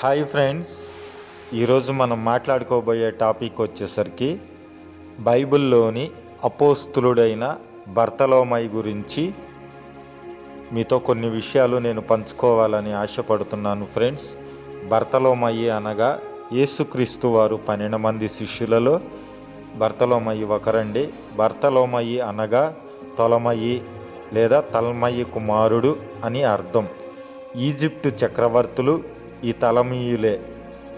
Hi friends ఈరోజు మనం మాట్లాడుకోబోయే topic వచ్చేసరికి బైబిల్లోని అపోస్తులుడైన భర్తలోమై గురించి. మీతో కొన్ని విషయాలు నేను పంచుకోవాలని ఆశపడుతున్నాను ఫ్రెండ్స్. భర్తలోమయ్యి అనగా యేసుక్రీస్తు వారు పన్నెండు మంది శిష్యులలో భర్తలోమయ్యి ఒకరండి. బర్తలోమయ్యి అనగా తొలమయ్యి లేదా తల్మయ్యి కుమారుడు అని అర్థం. ఈజిప్టు చక్రవర్తులు ఈ తలమీయులే.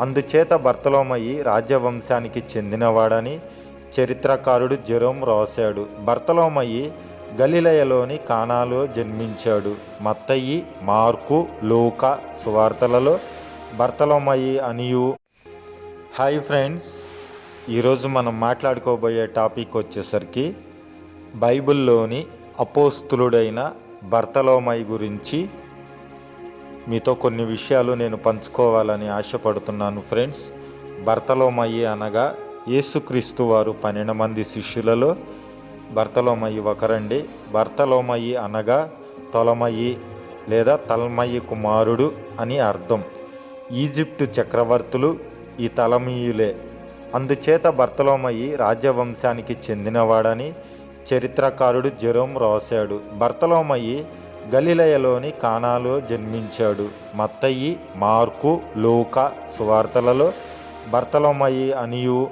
అందుచేత భర్తలోమయి రాజ్యవంశానికి చెందినవాడని చరిత్రకారుడు జెరోమ్ రాశాడు. భర్తలోమయి గలిలయలోని కానాలో జన్మించాడు. మత్తయి మార్కు లూకా సువార్తలలో భర్తలోమయి అనియు. హాయ్ ఫ్రెండ్స్ ఈరోజు మనం మాట్లాడుకోబోయే టాపిక్ వచ్చేసరికి బైబిల్లోని అపోస్తులుడైన బర్తలోమై గురించి మీతో కొన్ని విషయాలు నేను పంచుకోవాలని ఆశపడుతున్నాను ఫ్రెండ్స్. భర్తలోమయ్యి అనగా యేసుక్రీస్తు వారు పన్నెండు మంది శిష్యులలో భర్తలోమయ్యి ఒకరండి. భర్తలోమయ్యి అనగా తొలమయ్యి లేదా తల్మయ్యి కుమారుడు అని అర్థం. ఈజిప్టు చక్రవర్తులు ఈ తలమీయులే. అందుచేత భర్తలోమయ్యి రాజ్యవంశానికి చెందినవాడని చరిత్రకారుడు జెరోమ్ రాశాడు. భర్తలోమయ్యి గలిలయలోని కానాలో జన్మించాడు. మత్తయి మార్కు లోక సువార్తలలో భర్తలమయ్యి అనియు